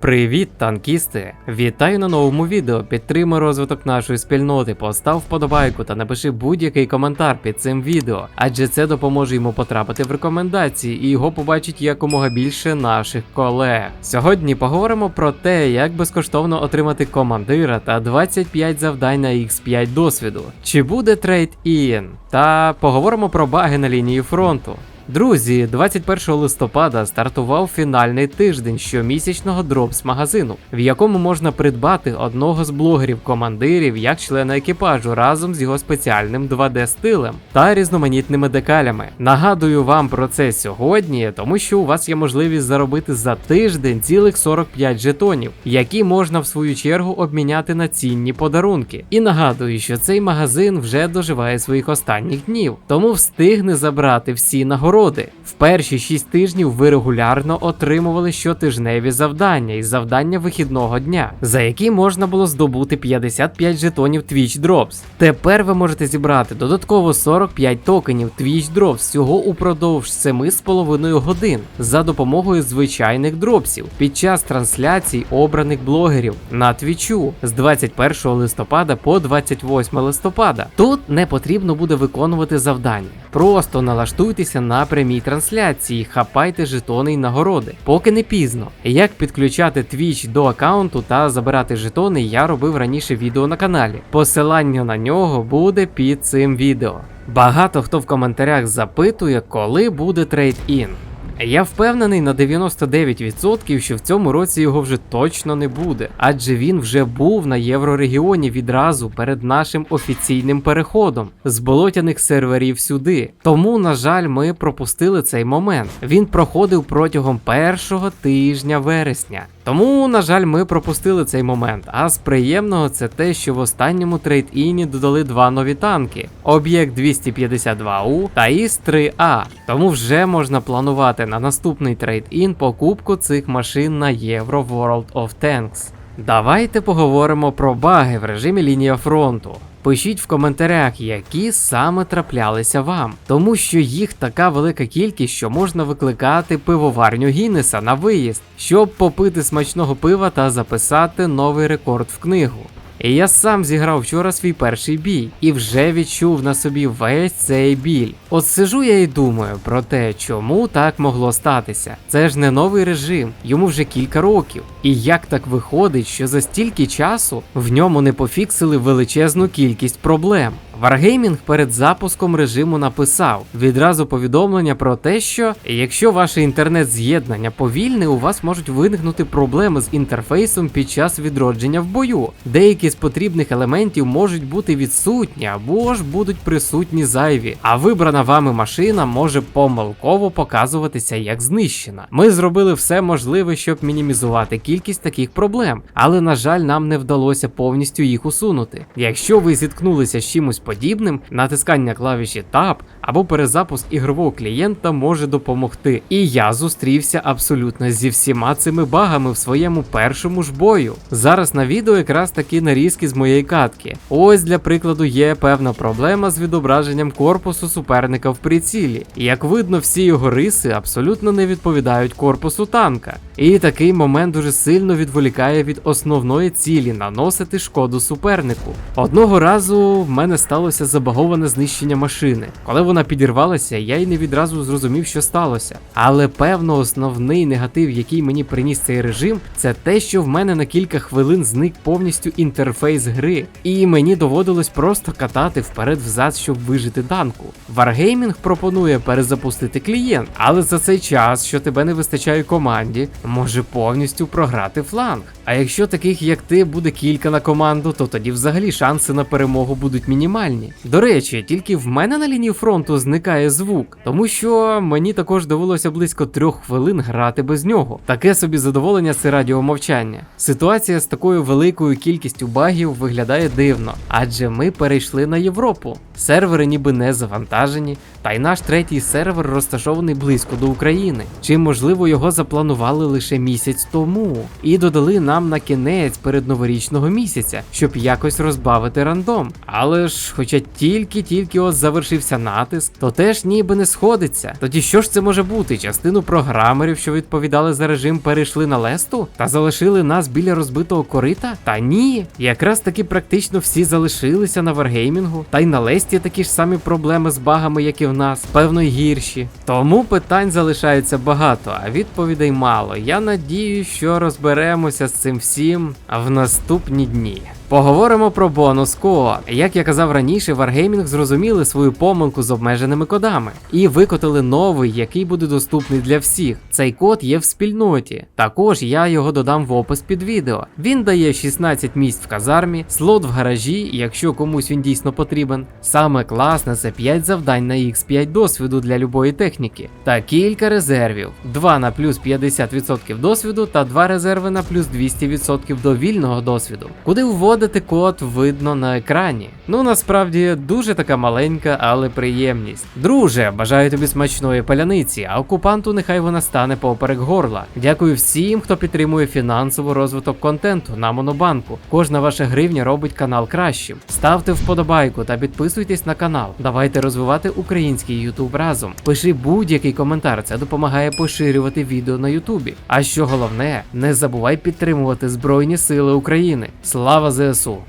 Привіт, танкісти! Вітаю на новому відео. Підтримай розвиток нашої спільноти, постав вподобайку та напиши будь-який коментар під цим відео, адже це допоможе йому потрапити в рекомендації і його побачить якомога більше наших колег. Сьогодні поговоримо про те, як безкоштовно отримати командира та 25 завдань на X5 досвіду. Чи буде трейд ін? Та поговоримо про баги на лінії фронту. Друзі, 21 листопада стартував фінальний тиждень щомісячного дропс магазину, в якому можна придбати одного з блогерів-командирів як члена екіпажу разом з його спеціальним 2D-стилем та різноманітними декалями. Нагадую вам про це сьогодні, тому що у вас є можливість заробити за тиждень цілих 45 жетонів, які можна в свою чергу обміняти на цінні подарунки. І нагадую, що цей магазин вже доживає своїх останніх днів, тому встигне забрати всі нагороди. В перші 6 тижнів ви регулярно отримували щотижневі завдання і завдання вихідного дня, за які можна було здобути 55 жетонів Twitch Drops. Тепер ви можете зібрати додатково 45 токенів Twitch Drops всього упродовж 7,5 годин за допомогою звичайних дропсів під час трансляцій обраних блогерів на Твічу з 21 листопада по 28 листопада. Тут не потрібно буде виконувати завдання. Просто налаштуйтеся на прямій трансляції, хапайте жетони й нагороди, поки не пізно. Як підключати Twitch до аккаунту та забирати жетони, я робив раніше відео на каналі. Посилання на нього буде під цим відео. Багато хто в коментарях запитує, коли буде трейд-ін. Я впевнений на 99%, що в цьому році його вже точно не буде, адже він вже був на єврорегіоні відразу перед нашим офіційним переходом з болотяних серверів сюди. Тому, на жаль, ми пропустили цей момент. Він проходив протягом першого тижня вересня. Тому, на жаль, ми пропустили цей момент. А з приємного це те, що в останньому трейд-іні додали два нові танки: об'єкт 252У та ІС-3А. Тому вже можна планувати на наступний трейд-ін покупку цих машин на Euro World of Tanks. Давайте поговоримо про баги в режимі лінія фронту. Пишіть в коментарях, які саме траплялися вам, тому що їх така велика кількість, що можна викликати пивоварню Гіннеса на виїзд, щоб попити смачного пива та записати новий рекорд в книгу. І я сам зіграв вчора свій перший бій і вже відчув на собі весь цей біль. От сижу я і думаю про те, чому так могло статися. Це ж не новий режим, йому вже кілька років. І як так виходить, що за стільки часу в ньому не пофіксили величезну кількість проблем. Wargaming перед запуском режиму написав відразу повідомлення про те, що якщо ваше інтернет-з'єднання повільне, у вас можуть виникнути проблеми з інтерфейсом під час відродження в бою. Деякі з потрібних елементів можуть бути відсутні або ж будуть присутні зайві, а вибрана вами машина може помилково показуватися як знищена. Ми зробили все можливе, щоб мінімізувати кількість таких проблем, але на жаль, нам не вдалося повністю їх усунути. Якщо ви зіткнулися з чимось подібним, натискання клавіші Tab або перезапуск ігрового клієнта може допомогти. І я зустрівся абсолютно зі всіма цими багами в своєму першому ж бою. Зараз на відео якраз такі нарізки з моєї катки. Ось для прикладу є певна проблема з відображенням корпусу суперника в прицілі. Як видно, всі його риси абсолютно не відповідають корпусу танка. І такий момент дуже сильно відволікає від основної цілі наносити шкоду супернику. Одного разу в мене сталося забаговане знищення машини. Коли вона підірвалася, я й не відразу зрозумів, що сталося. Але певно, основний негатив, який мені приніс цей режим, це те, що в мене на кілька хвилин зник повністю інтерфейс гри, і мені доводилось просто катати вперед-взад, щоб вижити танку. Wargaming пропонує перезапустити клієнт, але за цей час, що тебе не вистачає команді, може повністю програти фланг. А якщо таких як ти буде кілька на команду, то тоді взагалі шанси на перемогу будуть мінімальні. До речі, тільки в мене на лінії фронту зникає звук, тому що мені також довелося близько трьох хвилин грати без нього. Таке собі задоволення це радіомовчання. Ситуація з такою великою кількістю багів виглядає дивно, адже ми перейшли на Європу. Сервери ніби не завантажені, та й наш третій сервер розташований близько до України. Чи можливо його запланували лише місяць тому і додали нам на кінець перед новорічного місяця, щоб якось розбавити рандом. Але ж, хоча тільки-тільки ось завершився натиск, то теж ніби не сходиться. Тоді що ж це може бути? Частину програмерів, що відповідали за режим, перейшли на лесту та залишили нас біля розбитого корита? Та ні, якраз таки практично всі залишилися на варгеймінгу, та й на лесті такі ж самі проблеми з багами, як і в нас, певно гірші. Тому питань залишається багато, а відповідей мало. Я надію, що розберемося з цим всім в наступні дні. Поговоримо про бонус код. Як я казав раніше, Wargaming зрозуміли свою помилку з обмеженими кодами і викотили новий, який буде доступний для всіх. Цей код є в спільноті. Також я його додам в опис під відео. Він дає 16 місць в казармі, слот в гаражі, якщо комусь він дійсно потрібен. Саме класне це 5 завдань на X5 досвіду для любої техніки, та кілька резервів: 2 на плюс 50% досвіду та 2 резерви на плюс 200% до вільного досвіду. Куди вводити код видно на екрані. Ну насправді дуже така маленька, але приємність. Друже, бажаю тобі смачної паляниці, а окупанту нехай вона стане поперек горла. Дякую всім, хто підтримує фінансово розвиток контенту на Монобанку. Кожна ваша гривня робить канал кращим. Ставте вподобайку та підписуйтесь на канал. Давайте розвивати український Ютуб разом. Пиши будь-який коментар, це допомагає поширювати відео на Ютубі. А що головне, не забувай підтримувати Збройні Сили України. Слава ЗСУ! 厕所。